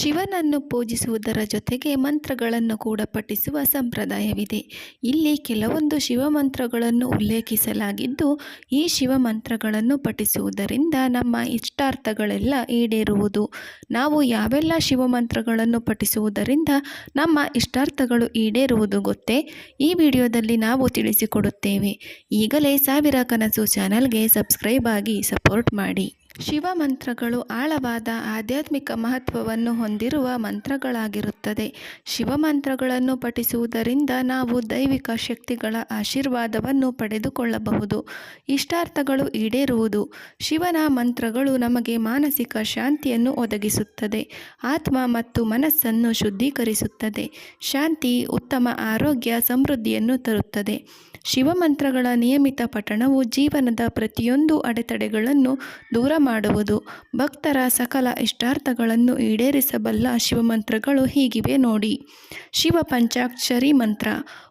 ಶಿವನನ್ನು ಪೂಜಿಸುವುದರ ಜೊತೆಗೆ ಮಂತ್ರಗಳನ್ನು ಕೂಡ ಪಠಿಸುವ ಸಂಪ್ರದಾಯವಿದೆ. ಇಲ್ಲಿ ಕೆಲವೊಂದು ಶಿವಮಂತ್ರಗಳನ್ನು ಉಲ್ಲೇಖಿಸಲಾಗಿದ್ದು, ಈ ಶಿವಮಂತ್ರಗಳನ್ನು ಪಠಿಸುವುದರಿಂದ ನಮ್ಮ ಇಷ್ಟಾರ್ಥಗಳೆಲ್ಲ ಈಡೇರುವುದು. ನಾವು ಯಾವೆಲ್ಲ ಶಿವಮಂತ್ರಗಳನ್ನು ಪಠಿಸುವುದರಿಂದ ನಮ್ಮ ಇಷ್ಟಾರ್ಥಗಳು ಈಡೇರುವುದು ಗೊತ್ತೇ? ಈ ವಿಡಿಯೋದಲ್ಲಿ ನಾವು ತಿಳಿಸಿಕೊಡುತ್ತೇವೆ. ಈಗಲೇ ಸಾವಿರ ಕನಸು ಚಾನಲ್ಗೆ ಸಬ್ಸ್ಕ್ರೈಬ್ ಆಗಿ ಸಪೋರ್ಟ್ ಮಾಡಿ. ಶಿವ ಮಂತ್ರಗಳು ಆಳವಾದ ಆಧ್ಯಾತ್ಮಿಕ ಮಹತ್ವವನ್ನು ಹೊಂದಿರುವ ಮಂತ್ರಗಳಾಗಿರುತ್ತದೆ. ಶಿವ ಮಂತ್ರಗಳನ್ನು ಪಠಿಸುವುದರಿಂದ ನಾವು ದೈವಿಕ ಶಕ್ತಿಗಳ ಆಶೀರ್ವಾದವನ್ನು ಪಡೆದುಕೊಳ್ಳಬಹುದು. ಇಷ್ಟಾರ್ಥಗಳು ಈಡೇರುವುದು. ಶಿವನ ಮಂತ್ರಗಳು ನಮಗೆ ಮಾನಸಿಕ ಶಾಂತಿಯನ್ನು ಒದಗಿಸುತ್ತದೆ. ಆತ್ಮ ಮತ್ತು ಮನಸ್ಸನ್ನು ಶುದ್ಧೀಕರಿಸುತ್ತದೆ. ಶಾಂತಿ ಉತ್ತಮ ಆರೋಗ್ಯ ಸಮೃದ್ಧಿಯನ್ನು ತರುತ್ತದೆ. ಶಿವಮಂತ್ರಗಳ ನಿಯಮಿತ ಪಠಣವು ಜೀವನದ ಪ್ರತಿಯೊಂದು ಅಡೆತಡೆಗಳನ್ನು ದೂರ ಮಾಡುವುದು. ಭಕ್ತರ ಸಕಲ ಇಷ್ಟಾರ್ಥಗಳನ್ನು ಈಡೇರಿಸಬಲ್ಲ ಶಿವಮಂತ್ರಗಳು ಹೀಗಿವೆ ನೋಡಿ. ಶಿವ ಪಂಚಾಕ್ಷರಿ ಮಂತ್ರ,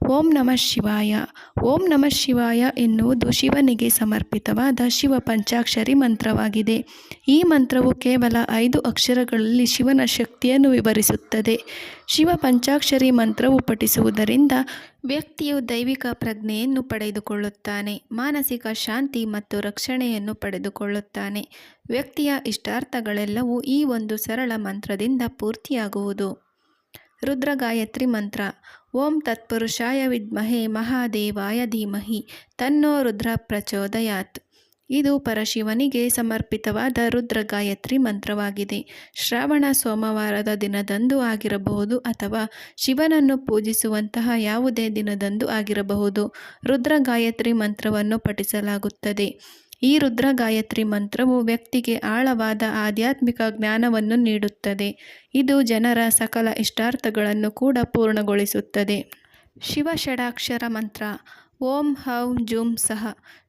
ಓಂ ನಮಃ ಶಿವಾಯ. ಓಂ ನಮಃ ಶಿವಾಯ ಎನ್ನುವುದು ಶಿವನಿಗೆ ಸಮರ್ಪಿತವಾದ ಶಿವ ಪಂಚಾಕ್ಷರಿ ಮಂತ್ರವಾಗಿದೆ. ಈ ಮಂತ್ರವು ಕೇವಲ ಐದು ಅಕ್ಷರಗಳಲ್ಲಿ ಶಿವನ ಶಕ್ತಿಯನ್ನು ವಿವರಿಸುತ್ತದೆ. ಶಿವ ಪಂಚಾಕ್ಷರಿ ಮಂತ್ರವು ಪಠಿಸುವುದರಿಂದ ವ್ಯಕ್ತಿಯು ದೈವಿಕ ಪ್ರಜ್ಞೆಯನ್ನು ಪಡೆದುಕೊಳ್ಳುತ್ತಾನೆ. ಮಾನಸಿಕ ಶಾಂತಿ ಮತ್ತು ರಕ್ಷಣೆಯನ್ನು ಪಡೆದುಕೊಳ್ಳುತ್ತಾನೆ. ವ್ಯಕ್ತಿಯ ಇಷ್ಟಾರ್ಥಗಳೆಲ್ಲವೂ ಈ ಒಂದು ಸರಳ ಮಂತ್ರದಿಂದ ಪೂರ್ತಿಯಾಗುವುದು. ರುದ್ರಗಾಯತ್ರಿ ಮಂತ್ರ. ಓಂ ತತ್ಪುರುಷಾಯ ವಿದ್ಮಹೇ ಮಹಾದೇವಾಯ ಧೀಮಹಿ. ತನ್ನೋ ರುದ್ರ ಪ್ರಚೋದಯಾತ್. ಇದು ಪರಶಿವನಿಗೆ ಸಮರ್ಪಿತವಾದ ರುದ್ರ ಗಾಯತ್ರಿ ಮಂತ್ರವಾಗಿದೆ. ಶ್ರಾವಣ ಸೋಮವಾರದ ದಿನದಂದು ಆಗಿರಬಹುದು ಅಥವಾ ಶಿವನನ್ನು ಪೂಜಿಸುವಂತಹ ಯಾವುದೇ ದಿನದಂದು ಆಗಿರಬಹುದು. ರುದ್ರ ಗಾಯತ್ರಿ ಮಂತ್ರವನ್ನು ಪಠಿಸಲಾಗುತ್ತದೆ. ಈ ರುದ್ರ ಗಾಯತ್ರಿ ಮಂತ್ರವು ವ್ಯಕ್ತಿಗೆ ಆಳವಾದ ಆಧ್ಯಾತ್ಮಿಕ ಜ್ಞಾನವನ್ನು ನೀಡುತ್ತದೆ. ಇದು ಜನರ ಸಕಲ ಇಷ್ಟಾರ್ಥಗಳನ್ನು ಕೂಡ ಪೂರ್ಣಗೊಳಿಸುತ್ತದೆ. ಶಿವ ಷಡಾಕ್ಷರ ಮಂತ್ರ. ಓಂ ಹೌಂ ಜುಂ ಸಹ.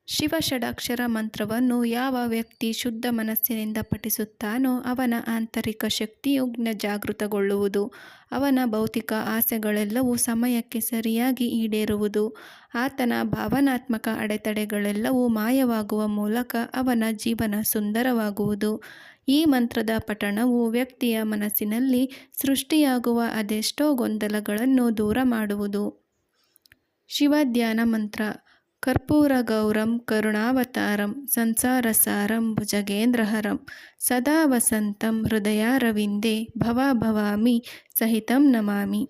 ಶಿವ ಷಡಾಕ್ಷರ ಮಂತ್ರವನ್ನು ಯಾವ ವ್ಯಕ್ತಿ ಶುದ್ಧ ಮನಸ್ಸಿನಿಂದ ಪಠಿಸುತ್ತಾನೋ ಅವನ ಆಂತರಿಕ ಶಕ್ತಿಯು ಜಾಗೃತಗೊಳ್ಳುವುದು ಅವನ ಭೌತಿಕ ಆಸೆಗಳೆಲ್ಲವೂ ಸಮಯಕ್ಕೆ ಸರಿಯಾಗಿ ಈಡೇರುವುದು. ಆತನ ಭಾವನಾತ್ಮಕ ಅಡೆತಡೆಗಳೆಲ್ಲವೂ ಮಾಯವಾಗುವ ಮೂಲಕ ಅವನ ಜೀವನ ಸುಂದರವಾಗುವುದು. ಈ ಮಂತ್ರದ ಪಠಣವು ವ್ಯಕ್ತಿಯ ಮನಸ್ಸಿನಲ್ಲಿ ಸೃಷ್ಟಿಯಾಗುವ ಅದೆಷ್ಟೋ ಗೊಂದಲಗಳನ್ನು ದೂರ ಮಾಡುವುದು. ಶಿವಧ್ಯಾನ ಮಂತ್ರ. ಕರ್ಪೂರ ಕರುಣಾವತಾರಂ, ಸಂಸಾರಸಾರಂ, ಭುಜಗೇಂದ್ರಹರಂ, ಸದಾ ವಸಂತಂ, ಹೃದಯಾರವಿಂದೇ, ಭವ ಭವಾಮಿ ಸಹಿತಂ ನಮಾಮಿ.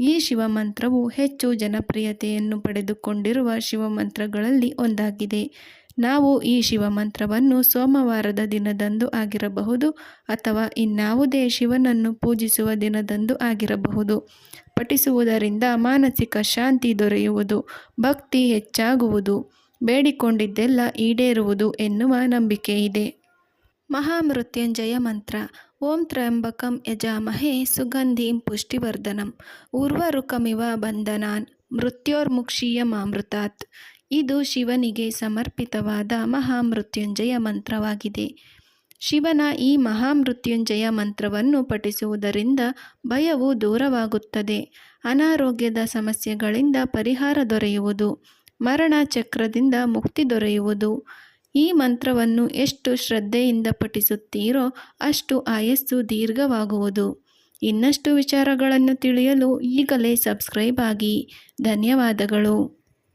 ಈ ಶಿವಮಂತ್ರವು ಹೆಚ್ಚು ಜನಪ್ರಿಯತೆಯನ್ನು ಪಡೆದುಕೊಂಡಿರುವ ಶಿವಮಂತ್ರಗಳಲ್ಲಿ ಒಂದಾಗಿದೆ. ನಾವು ಈ ಶಿವಮಂತ್ರವನ್ನು ಸೋಮವಾರದ ದಿನದಂದು ಆಗಿರಬಹುದು ಅಥವಾ ಇನ್ನಾವುದೇ ಶಿವನನ್ನು ಪೂಜಿಸುವ ದಿನದಂದು ಆಗಿರಬಹುದು. ಪಠಿಸುವುದರಿಂದ ಮಾನಸಿಕ ಶಾಂತಿ ದೊರೆಯುವುದು, ಭಕ್ತಿ ಹೆಚ್ಚಾಗುವುದು, ಬೇಡಿಕೊಂಡಿದ್ದೆಲ್ಲ ಈಡೇರುವುದು ಎನ್ನುವ ನಂಬಿಕೆ ಇದೆ ಮಹಾಮೃತ್ಯುಂಜಯ ಮಂತ್ರ, ಓಂ ತ್ರಯಂಬಕಂ ಯಜಾಮಹೇ ಸುಗಂಧಿಂ ಪುಷ್ಟಿವರ್ಧನಂ ಉರ್ವರುಕಮಿವ ಬಂಧನಾನ್ ಮೃತ್ಯೋರ್ಮುಕ್ಷೀಯ ಮಾಮೃತಾತ್ ಇದು ಶಿವನಿಗೆ ಸಮರ್ಪಿತವಾದ ಮಹಾಮೃತ್ಯುಂಜಯ ಮಂತ್ರವಾಗಿದೆ. ಶಿವನ ಈ ಮಹಾಮೃತ್ಯುಂಜಯ ಮಂತ್ರವನ್ನು ಪಠಿಸುವುದರಿಂದ ಭಯವು ದೂರವಾಗುತ್ತದೆ. ಅನಾರೋಗ್ಯದ ಸಮಸ್ಯೆಗಳಿಂದ ಪರಿಹಾರ ದೊರೆಯುವುದು, ಮರಣ ಚಕ್ರದಿಂದ ಮುಕ್ತಿ ದೊರೆಯುವುದು. ಈ ಮಂತ್ರವನ್ನು ಎಷ್ಟು ಶ್ರದ್ಧೆಯಿಂದ ಪಠಿಸುತ್ತೀರೋ ಅಷ್ಟು ಆಯಸ್ಸು ದೀರ್ಘವಾಗುವುದು. ಇನ್ನಷ್ಟು ವಿಚಾರಗಳನ್ನು ತಿಳಿಯಲು ಈಗಲೇ ಸಬ್ಸ್ಕ್ರೈಬ್ ಆಗಿ. ಧನ್ಯವಾದಗಳು.